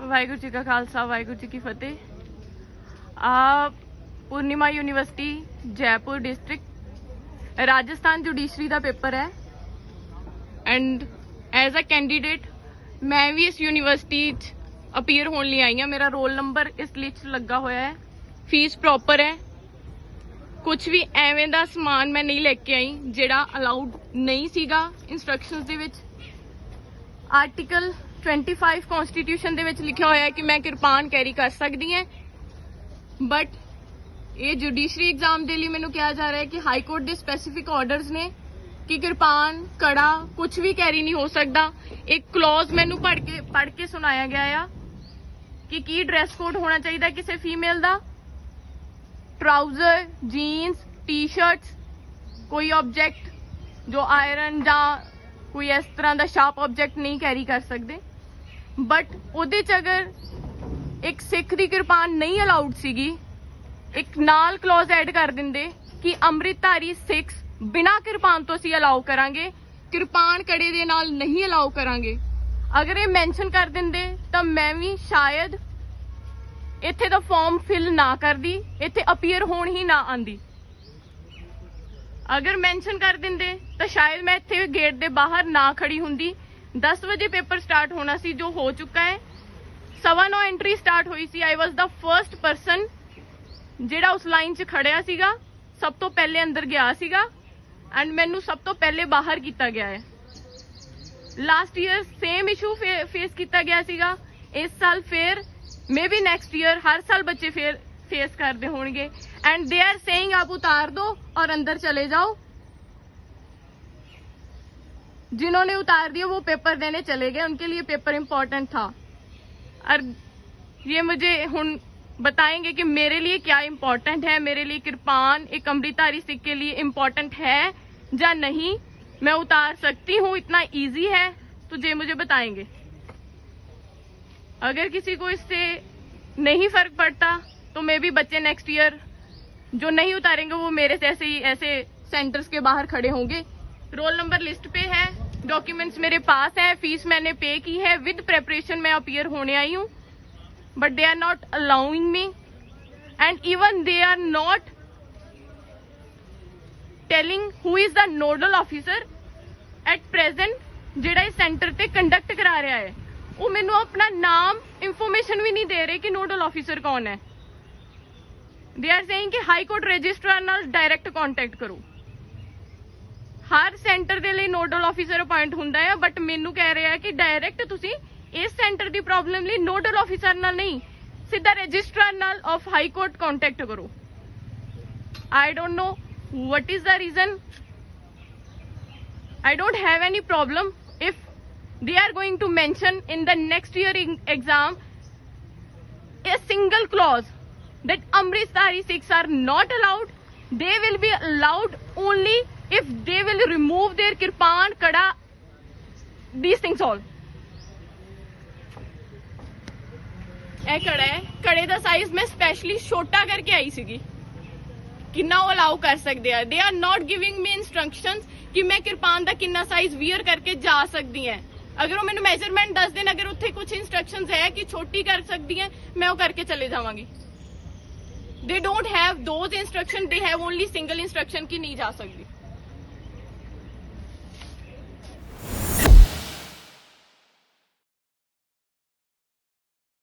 ਵਾਹਿਗੁਰੂ ਜੀ ਕਾ ਖਾਲਸਾ, ਵਾਹਿਗੁਰੂ ਜੀ ਕੀ ਫਤਿਹ। ਆ Poornima university, Jaipur district. Rajasthan judiciary ਦਾ ਪੇਪਰ ਹੈ। ਐਂਡ ਐਜ਼ ਅ ਕੈਂਡੀਡੇਟ ਮੈਂ ਵੀ ਇਸ ਯੂਨੀਵਰਸਿਟੀ 'ਚ ਅਪੀਅਰ ਹੋਣ ਲਈ ਆਈ ਹਾਂ। ਮੇਰਾ ਰੋਲ ਨੰਬਰ ਇਸ ਲਿਸਟ ਲੱਗਾ ਹੋਇਆ ਹੈ। ਫੀਸ ਪ੍ਰੋਪਰ ਹੈ। ਕੁਝ ਵੀ ਐਵੇਂ ਦਾ ਸਮਾਨ ਮੈਂ ਨਹੀਂ ਲੈ ਕੇ ਆਈ, ਜਿਹੜਾ ਅਲਾਉਡ ਨਹੀਂ ਸੀਗਾ ਇਨਸਟਰਕਸ਼ਨਸ ਦੇ ਵਿੱਚ। ਆਰਟੀਕਲ 25 ਕਨਸਟੀਟਿਊਸ਼ਨ ਦੇ ਵਿੱਚ ਲਿਖਿਆ ਹੋਇਆ ਹੈ ਕਿ ਮੈਂ ਕਿਰਪਾਨ ਕੈਰੀ ਕਰ ਸਕਦੀ ਹਾਂ। ਬਟ ਇਹ ਜੁਡੀਸ਼ਰੀ ਐਗਜ਼ਾਮ ਦੇ ਲਈ ਮੈਨੂੰ ਕਿਹਾ ਜਾ ਰਿਹਾ ਹੈ ਕਿ ਹਾਈ ਕੋਰਟ ਦੇ ਸਪੈਸੀਫਿਕ ਆਰਡਰਸ ਨੇ ਕਿ ਕਿਰਪਾਨ, ਕੜਾ ਕੁਝ ਵੀ ਕੈਰੀ ਨਹੀਂ ਹੋ ਸਕਦਾ। ਇੱਕ ਕਲੌਜ਼ ਮੈਨੂੰ ਪੜ੍ਹ ਕੇ ਪੜ੍ਹ ਕੇ ਸੁਣਾਇਆ ਗਿਆ ਆ ਕਿ ਕੀ ਡਰੈਸ ਕੋਡ ਹੋਣਾ ਚਾਹੀਦਾ ਕਿਸੇ ਫੀਮੇਲ ਦਾ? ਟਰਾਊਜ਼ਰ ਜੀਨਸ ਟੀ-ਸ਼ਰਟਸ ਕੋਈ ਆਬਜੈਕਟ ਜੋ ਆਇਰਨ ਜਾਂ ਕੋਈ ਇਸ ਤਰ੍ਹਾਂ ਦਾ ਸ਼ਾਰਪ ਆਬਜੈਕਟ ਨਹੀਂ ਕੈਰੀ ਕਰ ਸਕਦੇ। ਬਟ ਉਹਦੇ ਚ ਅਗਰ ਇੱਕ ਸਿੱਖ ਦੀ ਕਿਰਪਾਨ ਨਹੀਂ ਅਲਾਉਡ ਸੀਗੀ, ਇੱਕ ਨਾਲ ਕਲੌਜ਼ ਐਡ ਕਰ ਦਿੰਦੇ ਕਿ ਅੰਮ੍ਰਿਤਧਾਰੀ ਸਿੱਖ ਬਿਨਾ ਕਿਰਪਾਨ ਤੋਂ ਅਸੀਂ ਅਲਾਉ ਕਰਾਂਗੇ, ਕਿਰਪਾਨ ਕੜੇ ਦੇ ਨਾਲ ਨਹੀਂ ਅਲਾਉ ਕਰਾਂਗੇ। ਅਗਰ ਇਹ ਮੈਂਸ਼ਨ ਕਰ ਦਿੰਦੇ, ਤਾਂ ਮੈਂ ਵੀ ਸ਼ਾਇਦ ਇੱਥੇ ਦਾ ਫਾਰਮ ਫਿਲ ਨਾ ਕਰਦੀ, ਇੱਥੇ ਅਪੀਅਰ ਹੋਣ ਹੀ ਨਾ ਆਂਦੀ। ਅਗਰ ਮੈਂਸ਼ਨ ਕਰ ਦਿੰਦੇ, ਤਾਂ ਸ਼ਾਇਦ ਮੈਂ ਇੱਥੇ ਗੇਟ ਦੇ ਬਾਹਰ ਨਾ ਖੜੀ ਹੁੰਦੀ 10 ਵਜੇ ਪੇਪਰ ਸਟਾਰਟ ਹੋਣਾ ਸੀ ਜੋ ਹੋ ਚੁੱਕਾ ਹੈ ਸਵਾ ਨੋ ਐਂਟਰੀ ਸਟਾਰਟ ਹੋਈ ਸੀ ਆਈ ਵਾਸ ਦਾ ਫਰਸਟ ਪਰਸਨ ਜਿਹੜਾ ਉਸ ਲਾਈਨ 'ਚ ਖੜਿਆ ਸੀਗਾ ਸਭ ਤੋਂ ਪਹਿਲੇ ਅੰਦਰ ਗਿਆ ਸੀਗਾ ਐਂਡ ਮੈਨੂੰ ਸਭ ਤੋਂ ਪਹਿਲੇ ਬਾਹਰ ਕੀਤਾ ਗਿਆ ਹੈ last year same issue face ਕੀਤਾ ਗਿਆ ਸੀਗਾ ਇਸ ਸਾਲ ਫੇਰ ਮੇਬੀ ਨੈਕਸਟ ਈਅਰ ਹਰ ਸਾਲ ਬੱਚੇ ਫੇਰ ਫੇਸ ਕਰਦੇ ਹੋਣਗੇ ਐਂਡ ਦੇ ਆਰ ਸੇਇੰਗ ਆਪ ਉਤਾਰ ਦਿਓ ਔਰ ਅੰਦਰ ਚਲੇ ਜਾਓ जिन्होंने उतार दिया, वो पेपर देने चले गए। उनके लिए पेपर इंपॉर्टेंट था। और ये मुझे हुन बताएँगे कि मेरे लिए क्या इम्पोर्टेंट है? मेरे लिए कृपान, एक अमृतारी सिख के लिए इम्पोर्टेंट है या नहीं? मैं उतार सकती हूँ, इतना इजी है तो ये मुझे बताएँगे। अगर किसी को इससे नहीं फ़र्क पड़ता तो मे भी बच्चे नेक्स्ट ईयर जो नहीं उतारेंगे, वो मेरे से ऐसे ही, ऐसे सेंटर्स के बाहर खड़े होंगे। रोल नंबर लिस्ट पे है। डॉक्यूमेंट्स मेरे पास है फीस मैंने पे की है विद प्रेपरेशन मैं अपियर होने आई हूँ but they are not allowing me and even they are not telling who is the nodal officer at present ਜਿਹੜਾ ਇਸ ਸੈਂਟਰ ਤੇ ਕੰਡਕਟ ਕਰਾ ਰਿਹਾ ਹੈ ਉਹ ਮੈਨੂੰ ਆਪਣਾ ਨਾਮ ਇਨਫੋਰਮੇਸ਼ਨ ਵੀ ਨਹੀਂ ਦੇ ਰਹੇ ਕਿ ਨੋਡਲ ਆਫੀਸਰ ਕੌਣ ਹੈ ਦੇ ਆਰ ਸੇਇੰਗ ਕਿ ਹਾਈ ਕੋਰਟ ਰਜਿਸਟਰਾਰ ਨਾਲ ਡਾਇਰੈਕਟ ਕੰਟੈਕਟ ਕਰੋ ਹਰ ਸੈਂਟਰ ਦੇ ਲਈ ਨੋਡਲ ਆਫੀਸਰ ਅਪਾਇੰਟ ਹੁੰਦਾ ਹੈ ਬਟ ਮੈਨੂੰ ਕਹਿ ਰਿਹਾ ਹੈ ਕਿ ਡਾਇਰੈਕਟ ਤੁਸੀਂ ਇਸ ਸੈਂਟਰ ਦੀ ਪ੍ਰੋਬਲਮ ਲਈ ਨੋਡਲ ਆਫੀਸਰ ਨਾਲ ਨਹੀਂ ਸਿੱਧਾ ਰਜਿਸਟਰਾਰ ਨਾਲ ਆਫ ਹਾਈ ਕੋਰਟ ਕੰਟੈਕਟ ਕਰੋ I don't know what is the reason I don't have any problem if they are going to mention in the next year in- exam a single clause that Amritari Sikhs are not allowed. They will be allowed only if they will remove their kirpan, kada, these things all. ਇਹ ਕੜਾ ਹੈ ਕੜੇ ਦਾ size ਮੈਂ specially ਛੋਟਾ ਕਰਕੇ ਆਈ ਸੀਗੀ ਕਿੰਨਾ ਉਹ ਅਲਾਉ ਕਰ ਸਕਦੇ ਆ they are not giving me instructions ਕਿ ਮੈਂ ਕਿਰਪਾਨ ਦਾ ਕਿੰਨਾ ਸਾਈਜ਼ ਵੀਅਰ ਕਰਕੇ ਜਾ ਸਕਦੀ ਹਾਂ ਅਗਰ ਉਹ ਮੈਨੂੰ ਮੈਜ਼ਰਮੈਂਟ ਦੱਸ ਦੇਣ ਅਗਰ ਉੱਥੇ ਕੁਝ ਇਨਸਟਰਕਸ਼ਨਸ ਹੈ ਕਿ ਛੋਟੀ ਕਰ ਸਕਦੀ ਹੈ ਮੈਂ ਉਹ ਕਰਕੇ ਚਲੇ ਜਾਵਾਂਗੀ they don't have those instruction they have only single instruction ਕਿ ਨਹੀਂ ਜਾ ਸਕਦੀ